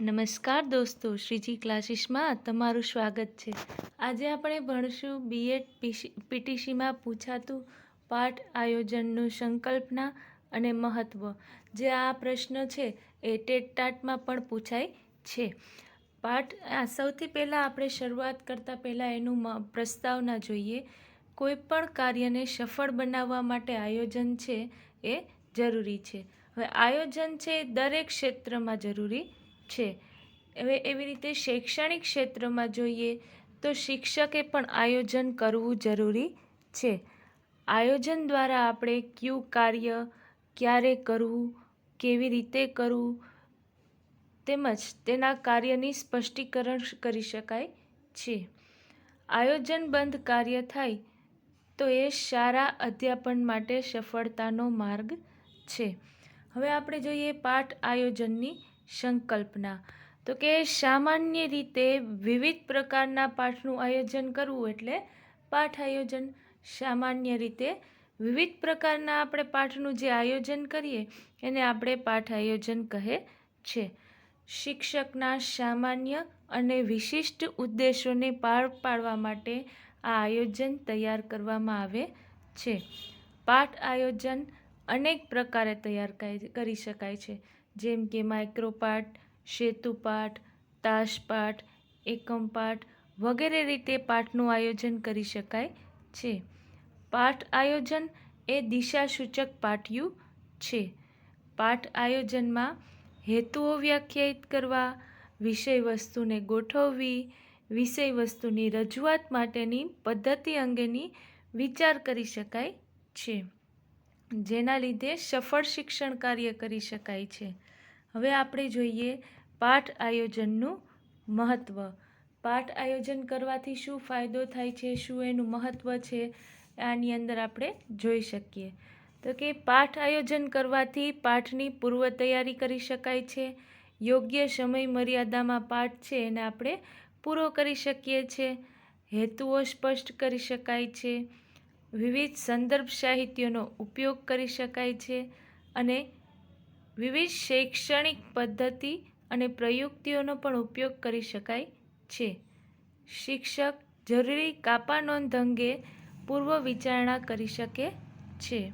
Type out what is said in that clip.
નમસ્કાર દોસ્તો, શ્રીજી ક્લાસીસમાં તમારું સ્વાગત છે. આજે આપણે ભણશું બીએડ પીટીસીમાં પૂછાતું પાઠ આયોજનનું સંકલ્પના અને મહત્ત્વ જે આ પ્રશ્ન છે એ ટેટ ટાટમાં પણ પૂછાય છે. પાઠ સૌથી પહેલાં આપણે શરૂઆત કરતાં પહેલાં એનું પ્રસ્તાવના જોઈએ. કોઈ પણ કાર્યને સફળ બનાવવા માટે આયોજન છે એ જરૂરી છે. હવે આયોજન છે દરેક ક્ષેત્રમાં જરૂરી છે. હવે એવી રીતે શૈક્ષણિક ક્ષેત્રમાં જોઈએ તો શિક્ષકે પણ આયોજન કરવું જરૂરી છે. આયોજન દ્વારા આપણે કયું કાર્ય ક્યારે કરવું, કેવી રીતે કરવું તેમજ તેના કાર્યની સ્પષ્ટીકરણ કરી શકાય છે. આયોજનબંધ કાર્ય થાય તો એ સારા અધ્યાપન માટે સફળતાનો માર્ગ છે. હવે આપણે જોઈએ પાઠ આયોજનની સંકલ્પના. તો કે સામાન્ય રીતે વિવિધ પ્રકારના પાઠનું આયોજન કરવું એટલે પાઠ આયોજન. સામાન્ય રીતે વિવિધ પ્રકારના આપણે પાઠનું જે આયોજન કરીએ, એને આપણે પાઠ આયોજન કહે છે. શિક્ષકના સામાન્ય અને વિશિષ્ટ ઉદ્દેશોને પાર પાડવા માટે આ આયોજન તૈયાર કરવામાં આવે છે. પાઠ આયોજન અનેક પ્રકારે તૈયાર કરી શકાય છે. જેમ કે માઇક્રોપાઠ, સેતુપાઠ, તાશપાઠ એકમ પાઠ વગેરે રીતે પાઠનું આયોજન કરી શકાય છે. પાઠ આયોજન એ દિશાસૂચક પાઠ્યું છે. પાઠ આયોજનમાં હેતુઓ વ્યાખ્યાયિત કરવા વિષય વસ્તુને ગોઠવવી વિષય વસ્તુની રજૂઆત માટેની પદ્ધતિ અંગેની વિચાર કરી શકાય છે. જેના લીધે સફળ શિક્ષણ કાર્ય કરી શકાય છે. હવે આપણે જોઈએ પાઠ આયોજનનું મહત્ત્વ પાઠ આયોજન કરવાથી શું ફાયદો થાય છે, શું એનું મહત્ત્વ છે, આની અંદર આપણે જોઈ શકીએ. તો કે પાઠ આયોજન કરવાથી પાઠની પૂર્વ તૈયારી કરી શકાય છે, યોગ્ય સમય મર્યાદામાં પાઠ છે એને આપણે પૂરો કરી શકીએ છીએ હેતુઓ સ્પષ્ટ કરી શકાય છે વિવિધ સંદર્ભ સાહિત્યનો ઉપયોગ કરી શકાય છે અને વિવિધ શૈક્ષણિક પદ્ધતિ અને પ્રયુક્તિઓનો પણ ઉપયોગ કરી શકાય છે. શિક્ષક જરૂરી કાપા નોંધ અંગે પૂર્વ વિચારણા કરી શકે છે.